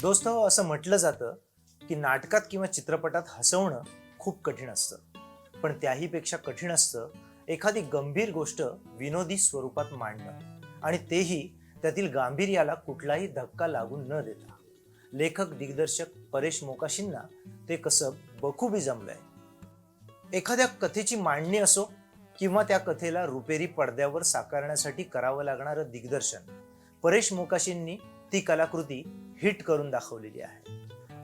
दोस्त हो, असं म्हटलं जातं की नाटकात किंवा चित्रपटात हसवणं खूप कठीण असतं. पण त्याहीपेक्षा कठीण असतं एखादी गंभीर गोष्ट विनोदी स्वरूपात मांडणं आणि तेही त्यातील गांभीर्याला कुठलाही धक्का लागून न देता. लेखक दिग्दर्शक परेश मोकाशींना ते कसं बखुबी जमलंय. एखाद्या कथेची मांडणी असो किंवा त्या कथेला रुपेरी पडद्यावर साकारण्यासाठी करावं लागणारं दिग्दर्शन परेश मोकाशींनी ती कलाकृती हिट करून दाखवलेली आहे.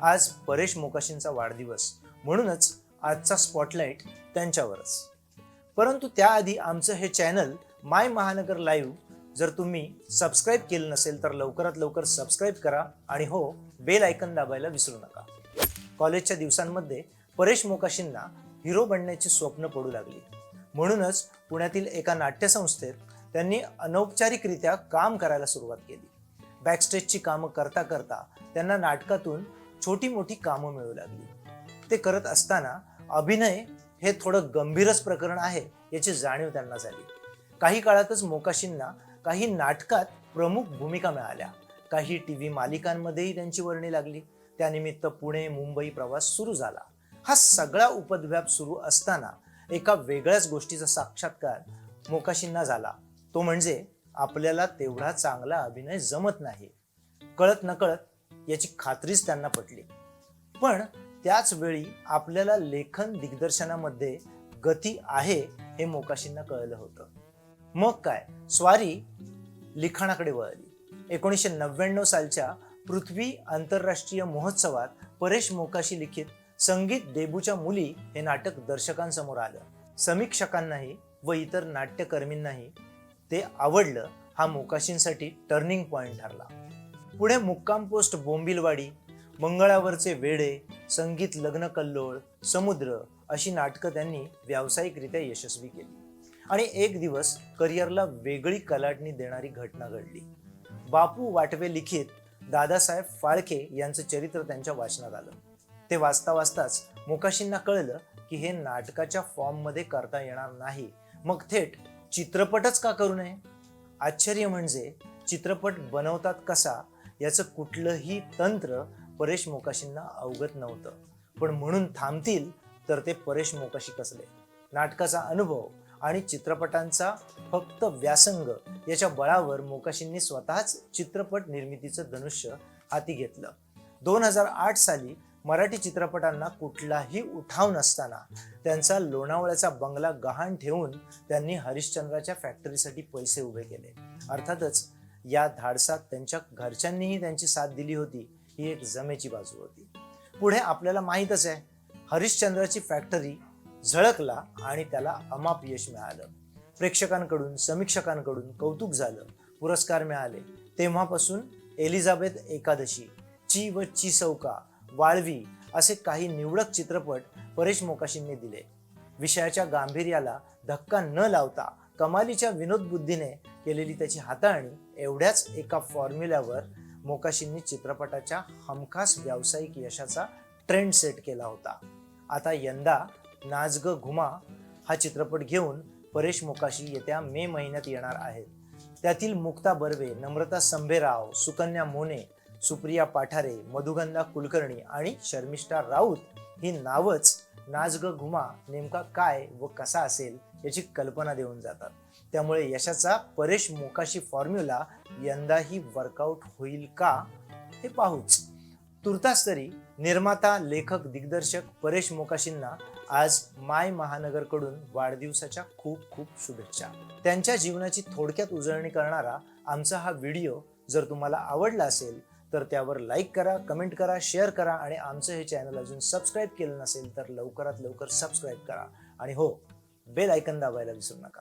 आज परेश मोकाशींचा वाढदिवस म्हणूनच आजचा स्पॉटलाईट त्यांच्यावरच. परंतु त्याआधी आमचं हे चॅनल माय महानगर लाईव्ह जर तुम्ही सबस्क्राईब केलं नसेल तर लवकरात लवकर सबस्क्राईब करा आणि हो बेल आयकन दाबायला विसरू नका. कॉलेजच्या दिवसांमध्ये परेश मोकाशींना हिरो बनण्याची स्वप्न पडू लागली. म्हणूनच पुण्यातील एका नाट्यसंस्थेत त्यांनी अनौपचारिकरित्या काम करायला सुरुवात केली. बॅकस्टेजची कामं करता करता त्यांना नाटकातून छोटी मोठी कामं मिळू लागली. ते करत असताना अभिनय हे थोडं गंभीरच प्रकरण आहे याची जाणीव त्यांना झाली. काही काळातच मोकाशींना काही नाटकात प्रमुख भूमिका मिळाल्या. काही टी व्ही मालिकांमध्येही त्यांची वर्णी लागली. त्यानिमित्त पुणे मुंबई प्रवास सुरू झाला. हा सगळा उपद्व्याप सुरू असताना एका वेगळ्याच गोष्टीचा साक्षात्कार मोकाशींना झाला. तो म्हणजे आपल्याला तेवढा चांगला अभिनय जमत नाही. कळत नकळत याची खात्रीच त्यांना पटली. पण त्याच वेळी आपल्याला लेखन दिग्दर्शनामध्ये गती आहे हे मोकाशींना कळलं होतं. मग काय? स्वारी लिखाणाकडे वळली. एकोणीसशे नव्याण्णव सालच्या पृथ्वी आंतरराष्ट्रीय महोत्सवात परेश मोकाशी लिखित संगीत देबूच्या मुली हे नाटक दर्शकांसमोर आलं. समीक्षकांनाही व इतर नाट्यकर्मींनाही ते आवडलं हा मोकाशींसाठी टर्निंग पॉईंट ठरला. पुढे मुक्काम पोस्ट बोंबिलवाडी मंगळावरचे वेडे संगीत लग्न कल्लोळ समुद्र अशी नाटकं त्यांनी व्यावसायिकरित्या यशस्वी केली. आणि एक दिवस करिअरला वेगळी कलाटणी देणारी घटना घडली. बापू वाटवे लिखित दादासाहेब फाळके यांचं चरित्र त्यांच्या वाचनात आलं. ते वाचता वाचताच मोकाशींना कळलं की हे नाटकाच्या फॉर्ममध्ये करता येणार नाही. मग थेट चित्रपटच का करू नये? आश्चर्य म्हणजे चित्रपट बनवतात कसा? याचं कुठलंही तंत्र परेश मोकाशींना अवगत नव्हतं. पण म्हणून थांबतील तर ते परेश मोकाशी कसले? नाटकाचा अनुभव आणि चित्रपटांचा फक्त व्यासंग याच्या बळावर मोकाशींनी स्वतःच चित्रपट निर्मितीचं धनुष्य हाती घेतलं. दोन हजार आठ साली मराठी चित्रपटांना कुठलाही उठाव नसताना त्यांचा लोणावळ्याचा बंगला गहाण ठेवून त्यांनी हरिश्चंद्राच्या फॅक्टरीसाठी पैसे उभे केले. अर्थातच या धाडसात त्यांच्या घरच्यांनीही त्यांची साथ दिली होती ही एक जमेची बाजू होती. पुढे आपल्याला माहीतच आहे हरिश्चंद्राची फॅक्टरी झळकला आणि त्याला अमाप यश मिळालं. प्रेक्षकांकडून समीक्षकांकडून कौतुक झालं पुरस्कार मिळाले. तेव्हापासून एलिझाबेथ एकादशी ची व ची चौका वाळवी असे काही निवडक चित्रपट परेश मोकाशींनी दिले. विषयाच्या गांभीर्याला धक्का न लावता कमालीच्या विनोद बुद्धीने केलेली त्याची हाताळणी एवढ्याच एका फॉर्म्युल्यावर मोकाशींनी चित्रपटाच्या हमखास व्यावसायिक यशाचा ट्रेंड सेट केला होता. आता यंदा नाच ग घुमा हा चित्रपट घेऊन परेश मोकाशी येत्या मे महिन्यात येणार आहेत. त्यातील मुक्ता बर्वे नम्रता संभेराव सुकन्या मोने सुप्रिया पाठारे मधुगंधा कुलकर्णी आणि शर्मिष्ठा राऊत ही नावच नाच ग घुमा नेमका काय व कसा असेल याची कल्पना देऊन जातात. त्यामुळे यशाचा परेश मोकाशी फॉर्म्युला यंदाही वर्कआउट होईल का हे पाहूच. तुर्तास तरी निर्माता लेखक दिग्दर्शक परेश मोकाशींना आज माय महानगरकडून वाढदिवसाच्या खूप खूप शुभेच्छा. त्यांच्या जीवनाची थोडक्यात उजळणी करणारा आमचा हा व्हिडिओ जर तुम्हाला आवडला असेल तर त्यावर लाईक करा कमेंट करा शेअर करा आणि आमचं हे चॅनल अजून सबस्क्राईब केलं नसेल तर लवकरात लवकर सबस्क्राईब करा. आणि हो बेल ऐकन दाबायला विसरू नका.